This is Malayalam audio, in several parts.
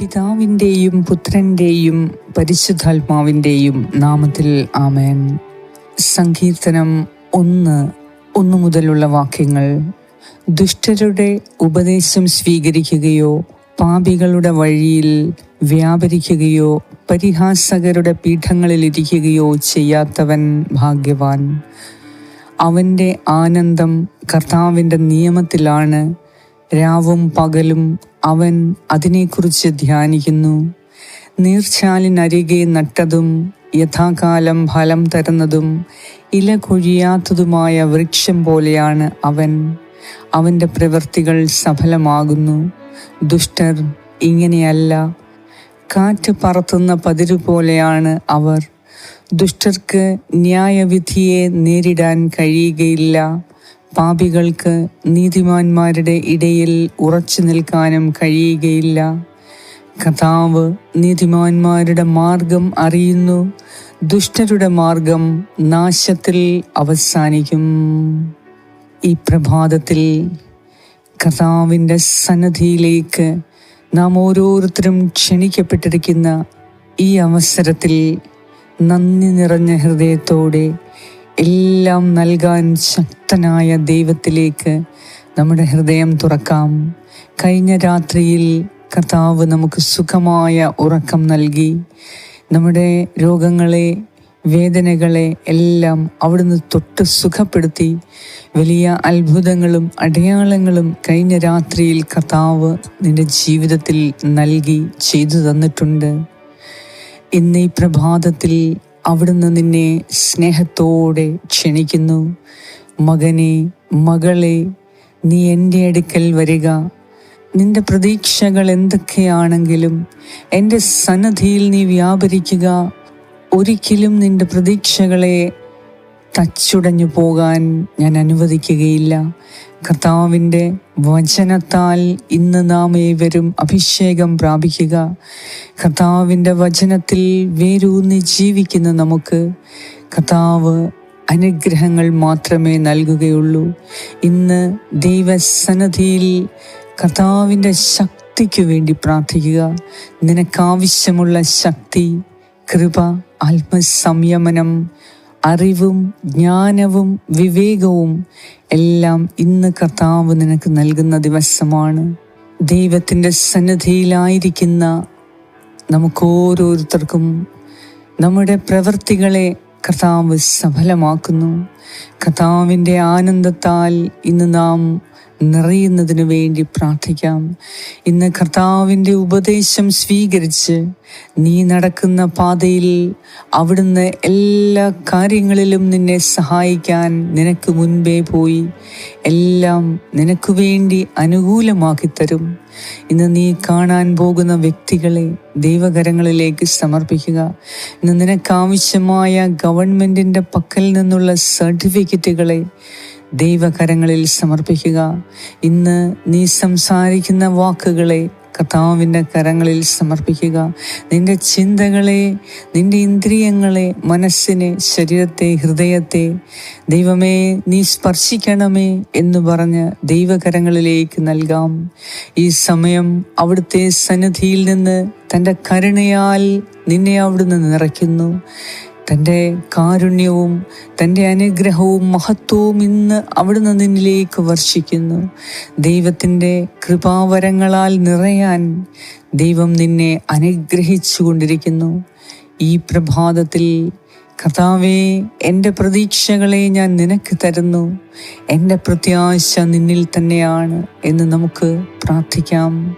പിതാവിന്റെയും പുത്രന്റെയും പരിശുദ്ധാത്മാവിന്റെയും നാമത്തിൽ ആമേൻ. സങ്കീർത്തനം ഒന്ന് ഒന്നു മുതലുള്ള വാക്യങ്ങൾ. ദുഷ്ടരുടെ ഉപദേശം സ്വീകരിക്കുകയോ പാപികളുടെ വഴിയിൽ വ്യാപരിക്കുകയോ പരിഹാസകരുടെ പീഠങ്ങളിലിരിക്കുകയോ ചെയ്യാത്തവൻ ഭാഗ്യവാൻ. അവന്റെ ആനന്ദം കർത്താവിന്റെ നിയമത്തിലാണ്. രാവും പകലും അവൻ അതിനെക്കുറിച്ച് ധ്യാനിക്കുന്നു. നീർച്ചാലിനരികെ നട്ടതും യഥാകാലം ഫലം തരുന്നതും ഇല കൊഴിയാത്തതുമായ വൃക്ഷം പോലെയാണ് അവൻ. അവന്റെ പ്രവൃത്തികൾ സഫലമാകുന്നു. ദുഷ്ടർ ഇങ്ങനെയല്ല. കാറ്റ് പറത്തുന്ന പതിരു പോലെയാണ് അവർ. ദുഷ്ടർക്ക് ന്യായവിധിയെ നേരിടാൻ കഴിയുകയില്ല. പാപികൾക്ക് നീതിമാന്മാരുടെ ഇടയിൽ ഉറച്ചു നിൽക്കാനും കഴിയുകയില്ല. കഥാവ് നീതിമാന്മാരുടെ മാർഗം അറിയുന്നു. ദുഷ്ടരുടെ മാർഗം നാശത്തിൽ അവസാനിക്കും. ഈ പ്രഭാതത്തിൽ കഥാവിന്റെ സന്നദ്ധിയിലേക്ക് നാം ഓരോരുത്തരും ക്ഷണിക്കപ്പെട്ടിരിക്കുന്ന ഈ അവസരത്തിൽ നന്ദി നിറഞ്ഞ ഹൃദയത്തോടെ എല്ലാം നൽകാൻ ശക്തനായ ദൈവത്തിലേക്ക് നമ്മുടെ ഹൃദയം തുറക്കാം. കഴിഞ്ഞ രാത്രിയിൽ കർത്താവ് നമുക്ക് സുഖമായ ഉറക്കം നൽകി. നമ്മുടെ രോഗങ്ങളെ വേദനകളെ എല്ലാം അവിടുന്ന് തൊട്ട് സുഖപ്പെടുത്തി. വലിയ അത്ഭുതങ്ങളും അടയാളങ്ങളും കഴിഞ്ഞ രാത്രിയിൽ കർത്താവ് നിന്റെ ജീവിതത്തിൽ നൽകി ചെയ്തു തന്നിട്ടുണ്ട്. ഇന്ന് ഈ പ്രഭാതത്തിൽ അവിടുന്ന് നിന്നെ സ്നേഹത്തോടെ ക്ഷണിക്കുന്നു. മകനെ മകളെ നീ എന്റെ അടുക്കൽ വരിക. നിന്റെ പ്രതീക്ഷകൾ എന്തൊക്കെയാണെങ്കിലും എന്റെ സന്നദ്ധിയിൽ നീ വ്യാപരിക്കുക. ഒരിക്കലും നിന്റെ പ്രതീക്ഷകളെ തച്ചുടഞ്ഞു പോകാൻ ഞാൻ അനുവദിക്കുകയില്ല. കർത്താവിന്റെ വചനത്താൽ ഇന്ന് നാം ഏവരും അഭിഷേകം പ്രാപിക്കുക. കർത്താവിന്റെ വചനത്തിൽ വേരൂന്നി ജീവിക്കുന്ന നമുക്ക് കർത്താവ് അനുഗ്രഹങ്ങൾ മാത്രമേ നൽകുകയുള്ളൂ. ഇന്ന് ദൈവസന്നധിയിൽ കർത്താവിന്റെ ശക്തിക്കു വേണ്ടി പ്രാർത്ഥിക്കുക. നിനക്കാവശ്യമുള്ള ശക്തി കൃപ ആത്മസംയമനം അറിവും ജ്ഞാനവും വിവേകവും എല്ലാം ഇന്ന് കർത്താവ് നിനക്ക് നൽകുന്ന ദിവസമാണ്. ദൈവത്തിന്റെ സന്നിധിയിലായിരിക്കുന്ന നമുക്കോരോരുത്തർക്കും നമ്മുടെ പ്രവൃത്തികളെ കർത്താവ് സഫലമാക്കുന്നു. കർത്താവിന്റെ ആനന്ദത്താൽ ഇന്ന് നാം നിറയുന്നതിന് വേണ്ടി പ്രാർത്ഥിക്കാം. ഇന്ന് കർത്താവിന്റെ ഉപദേശം സ്വീകരിച്ച് നീ നടക്കുന്ന പാതയിൽ അവിടുന്ന് എല്ലാ കാര്യങ്ങളിലും നിന്നെ സഹായിക്കാൻ നിനക്ക് മുൻപേ പോയി. എല്ലാം നിനക്ക് വേണ്ടി അനുകൂലമാക്കി തരും ഇന്ന് നീ കാണാൻ പോകുന്ന വ്യക്തികളെ ദൈവകരങ്ങളിലേക്ക് സമർപ്പിക്കുക. ഇന്ന് നിനക്കാവശ്യമായ ഗവൺമെന്റിന്റെ പക്കൽ നിന്നുള്ള സർട്ടിഫിക്കറ്റുകളെ ദൈവകരങ്ങളിൽ സമർപ്പിക്കുക. ഇന്ന് നീ സംസാരിക്കുന്ന വാക്കുകളെ കർത്താവിന്റെ കരങ്ങളിൽ സമർപ്പിക്കുക. നിന്റെ ചിന്തകളെ നിന്റെ ഇന്ദ്രിയങ്ങളെ മനസ്സിനെ ശരീരത്തെ ഹൃദയത്തെ ദൈവമേ നീ സ്പർശിക്കണമേ എന്ന് പറഞ്ഞ് ദൈവകരങ്ങളിലേക്ക് നൽകാം. ഈ സമയം അവിടുത്തെ സന്നിധിയിൽ നിന്ന് തന്റെ കരുണയാൽ നിന്നെ അവിടുന്ന് നിറയ്ക്കുന്നു. തന്റെ കാരുണ്യവും തന്റെ അനുഗ്രഹവും മഹത്വവും ഇന്ന് അവിടുന്ന് നിന്നിലേക്ക് വർഷിക്കുന്നു. ദൈവത്തിന്റെ കൃപാവരങ്ങളാൽ നിറയാൻ ദൈവം നിന്നെ അനുഗ്രഹിച്ചു കൊണ്ടിരിക്കുന്നു ഈ പ്രഭാതത്തിൽ കർത്താവേ എന്റെ പ്രതീക്ഷകളെ ഞാൻ നിനക്ക് തരുന്നു. എന്റെ പ്രത്യാശ നിന്നിൽ തന്നെയാണ് എന്ന് നമുക്ക് പ്രാർത്ഥിക്കാം.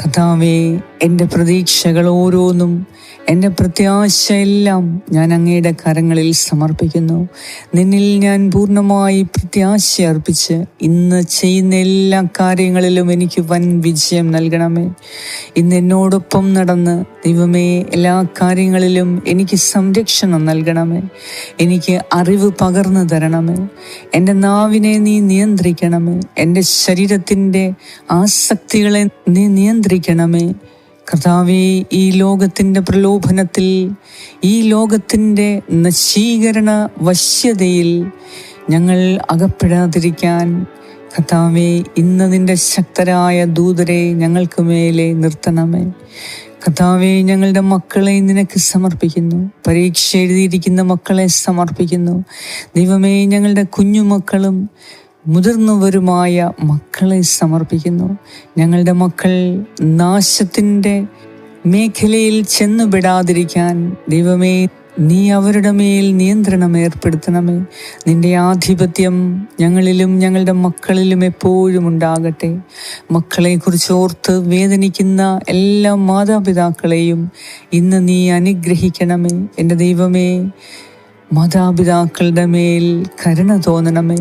കർത്താവേ എന്റെ പ്രതീക്ഷകൾ ഓരോന്നും എന്റെ പ്രത്യാശയെല്ലാം ഞാൻ അങ്ങയുടെ കരങ്ങളിൽ സമർപ്പിക്കുന്നു. നിന്നിൽ ഞാൻ പൂർണമായി പ്രത്യാശ അർപ്പിച്ച് ഇന്ന് ചെയ്യുന്ന എല്ലാ കാര്യങ്ങളിലും എനിക്ക് വൻ വിജയം നൽകണമേ. ഇന്ന് എന്നോടൊപ്പം നടന്ന് ദൈവമേ എല്ലാ കാര്യങ്ങളിലും എനിക്ക് സംരക്ഷണം നൽകണമേ. എനിക്ക് അറിവ് പകർന്നു തരണമേ. എന്റെ നാവിനെ നീ നിയന്ത്രിക്കണമേ. എന്റെ ശരീരത്തിന്റെ ആസക്തികളെ നീ നിയന്ത്രിക്കണമേ. കർത്താവെ ഈ ലോകത്തിന്റെ പ്രലോഭനത്തിൽ ഈ ലോകത്തിന്റെ നശീകരണ വശ്യതയിൽ ഞങ്ങൾ അകപ്പെടാതിരിക്കാൻ കർത്താവേ ഇന്ന് നിന്റെ ശക്തരായ ദൂതരെ ഞങ്ങൾക്ക് മേലെ നിർത്തണമേ. കർത്താവെ ഞങ്ങളുടെ മക്കളെ നിനക്ക് സമർപ്പിക്കുന്നു. പരീക്ഷ എഴുതിയിരിക്കുന്ന മക്കളെ സമർപ്പിക്കുന്നു. ദൈവമേ ഞങ്ങളുടെ കുഞ്ഞുമക്കളും മുതിർന്നവരുമായ മക്കളെ സമർപ്പിക്കുന്നു. ഞങ്ങളുടെ മക്കൾ നാശത്തിന്റെ മേഖലയിൽ ചെന്നുപെടാതിരിക്കാൻ ദൈവമേ നീ അവരുടെ മേൽ നിയന്ത്രണം ഏർപ്പെടുത്തണമേ. നിന്റെ ആധിപത്യം ഞങ്ങളിലും ഞങ്ങളുടെ മക്കളിലും എപ്പോഴും ഉണ്ടാകട്ടെ. മക്കളെക്കുറിച്ച് ഓർത്ത് വേദനിക്കുന്ന എല്ലാ മാതാപിതാക്കളെയും ഇന്ന് നീ അനുഗ്രഹിക്കണമേ. എന്റെ ദൈവമേ മാതാപിതാക്കളുടെ മേൽ കരുണ തോന്നണമേ.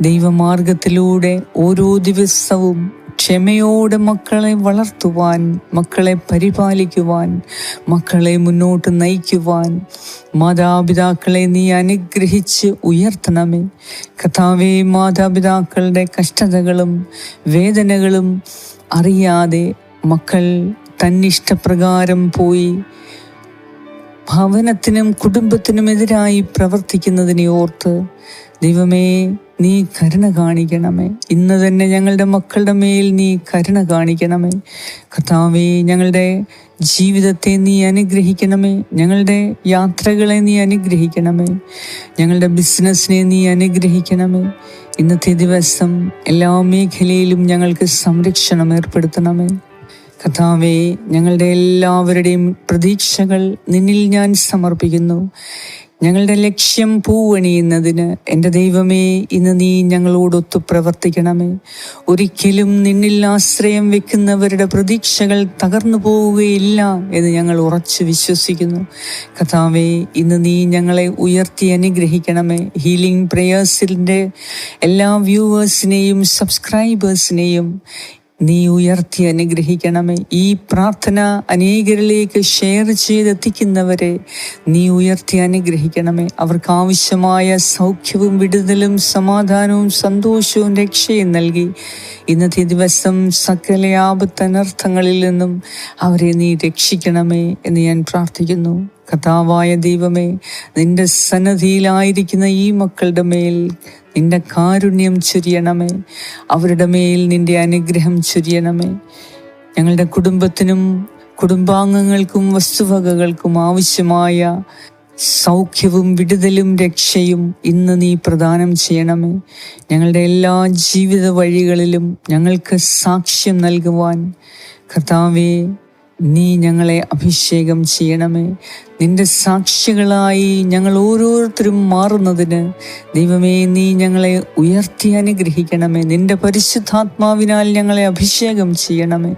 ദൈവമാർഗത്തിലൂടെ ഓരോ ദിവസവും ക്ഷമയോടെ മക്കളെ വളർത്തുവാൻ മക്കളെ പരിപാലിക്കുവാൻ മക്കളെ മുന്നോട്ട് നയിക്കുവാൻ മാതാപിതാക്കളെ നീ അനുഗ്രഹിച്ച് ഉയർത്തണമേ. കഥാവേ മാതാപിതാക്കളുടെ കഷ്ടതകളും വേദനകളും അറിയാതെ മക്കൾ തന്നിഷ്ടപ്രകാരം പോയി ഭവനത്തിനും കുടുംബത്തിനുമെതിരായി പ്രവർത്തിക്കുന്നതിനെ ഓർത്ത് ദൈവമേ നീ കരുണ കാണിക്കണമേ. ഇന്ന് തന്നെ ഞങ്ങളുടെ മക്കളുടെ മേൽ നീ കരുണ കാണിക്കണമേ. കർത്താവേ ഞങ്ങളുടെ ജീവിതത്തെ നീ അനുഗ്രഹിക്കണമേ. ഞങ്ങളുടെ യാത്രകളെ നീ അനുഗ്രഹിക്കണമേ. ഞങ്ങളുടെ ബിസിനസ്സിനെ നീ അനുഗ്രഹിക്കണമേ. ഇന്നത്തെ ദിവസം എല്ലാ മേഖലയിലും ഞങ്ങൾക്ക് സംരക്ഷണം ഏർപ്പെടുത്തണമേ. കഥാവേ ഞങ്ങളുടെ എല്ലാവരുടെയും പ്രതീക്ഷകൾ നിന്നിൽ ഞാൻ സമർപ്പിക്കുന്നു. ഞങ്ങളുടെ ലക്ഷ്യം പൂവണിയുന്നതിന് എന്റെ ദൈവമേ ഇന്ന് നീ ഞങ്ങളോടൊത്തു പ്രവർത്തിക്കണമേ. ഒരിക്കലും നിന്നിൽ ആശ്രയം വെക്കുന്നവരുടെ പ്രതീക്ഷകൾ തകർന്നു പോവുകയില്ല എന്ന് ഞങ്ങൾ ഉറച്ചു വിശ്വസിക്കുന്നു. കഥാവേ ഇന്ന് നീ ഞങ്ങളെ ഉയർത്തി അനുഗ്രഹിക്കണമേ. ഹീലിംഗ് പ്രേയേഴ്സിന്റെ എല്ലാ വ്യൂവേഴ്സിനെയും സബ്സ്ക്രൈബേഴ്സിനെയും നീ ഉയർത്തി അനുഗ്രഹിക്കണമേ. ഈ പ്രാർത്ഥന അനേകരിലേക്ക് ഷെയർ ചെയ്തെത്തിക്കുന്നവരെ നീ ഉയർത്തി അനുഗ്രഹിക്കണമേ. അവർക്ക് ആവശ്യമായ സൗഖ്യവും വിടുതലും സമാധാനവും സന്തോഷവും രക്ഷയും നൽകി. ഇന്നത്തെ ദിവസം സകല ആപത്തനർത്ഥങ്ങളിൽ നിന്നും അവരെ നീ രക്ഷിക്കണമേ എന്ന് ഞാൻ പ്രാർത്ഥിക്കുന്നു. കഥാവായ ദൈവമേ നിന്റെ സന്നദ്ധിയിലായിരിക്കുന്ന ഈ മക്കളുടെ മേൽ നിന്റെ കാരുണ്യം ചൊരിയണമേ. അവരുടെ മേൽ നിന്റെ അനുഗ്രഹം ചൊരിയണമേ. ഞങ്ങളുടെ കുടുംബത്തിനും കുടുംബാംഗങ്ങൾക്കും വസ്തുവകകൾക്കും ആവശ്യമായ സൗഖ്യവും വിടുതലും രക്ഷയും ഇന്ന് നീ പ്രദാനം ചെയ്യണമേ. ഞങ്ങളുടെ എല്ലാ ജീവിത വഴികളിലും ഞങ്ങൾക്ക് സാക്ഷ്യം നൽകുവാൻ കർത്താവേ നീ ഞങ്ങളെ അഭിഷേകം ചെയ്യണമേ. നിന്റെ സാക്ഷികളായി ഞങ്ങൾ ഓരോരുത്തരും മാറുന്നതിന് ദൈവമേ നീ ഞങ്ങളെ ഉയർത്തി അനുഗ്രഹിക്കണമേ. നിന്റെ പരിശുദ്ധാത്മാവിനാൽ ഞങ്ങളെ അഭിഷേകം ചെയ്യണമേ.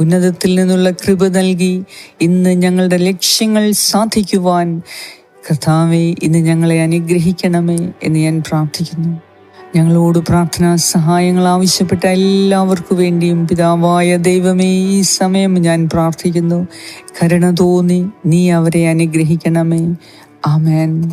ഉന്നതത്തിൽ നിന്നുള്ള കൃപ നൽകി ഇന്ന് ഞങ്ങളുടെ ലക്ഷ്യങ്ങൾ സാധിക്കുവാൻ കർത്താവെ ഇന്ന് ഞങ്ങളെ അനുഗ്രഹിക്കണമേ എന്ന് ഞാൻ പ്രാർത്ഥിക്കുന്നു. ഞങ്ങളോട് പ്രാർത്ഥനാ സഹായങ്ങൾ ആവശ്യപ്പെട്ട എല്ലാവർക്കു വേണ്ടിയും പിതാവായ ദൈവമേ ഈ സമയം ഞാൻ പ്രാർത്ഥിക്കുന്നു. കരുണ തോന്നി നീ അവരെ അനുഗ്രഹിക്കണമേ. ആമേൻ.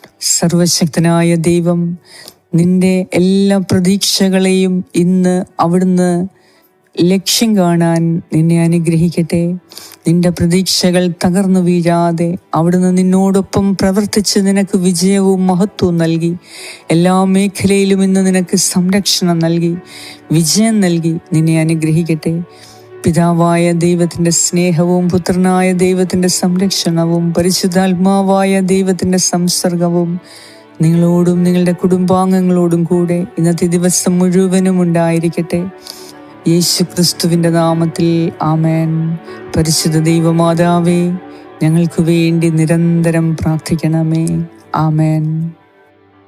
സർവശക്തനായ ദൈവം നിന്റെ എല്ലാ പ്രതീക്ഷകളെയും ഇന്ന് അവിടുന്ന് ലക്ഷ്യം കാണാൻ നിന്നെ അനുഗ്രഹിക്കട്ടെ. നിന്റെ പ്രതീക്ഷകൾ തകർന്നു വീഴാതെ അവിടുന്ന് നിന്നോടൊപ്പം പ്രവർത്തിച്ച് നിനക്ക് വിജയവും മഹത്വവും നൽകി. എല്ലാ മേഖലയിലും ഇന്ന് നിനക്ക് സംരക്ഷണം നൽകി വിജയം നൽകി നിന്നെ അനുഗ്രഹിക്കട്ടെ. പിതാവായ ദൈവത്തിന്റെ സ്നേഹവും പുത്രനായ ദൈവത്തിന്റെ സംരക്ഷണവും പരിശുദ്ധാത്മാവായ ദൈവത്തിന്റെ സംസർഗവും നിങ്ങളോടും നിങ്ങളുടെ കുടുംബാംഗങ്ങളോടും കൂടെ ഇന്നത്തെ ദിവസം മുഴുവനും ഉണ്ടായിരിക്കട്ടെ. യേശു ക്രിസ്തുവിന്റെ നാമത്തിൽ ആമേൻ. പരിശുദ്ധ ദൈവമാതാവേ ഞങ്ങൾക്ക് വേണ്ടി നിരന്തരം പ്രാർത്ഥിക്കണമേ. ആമേൻ.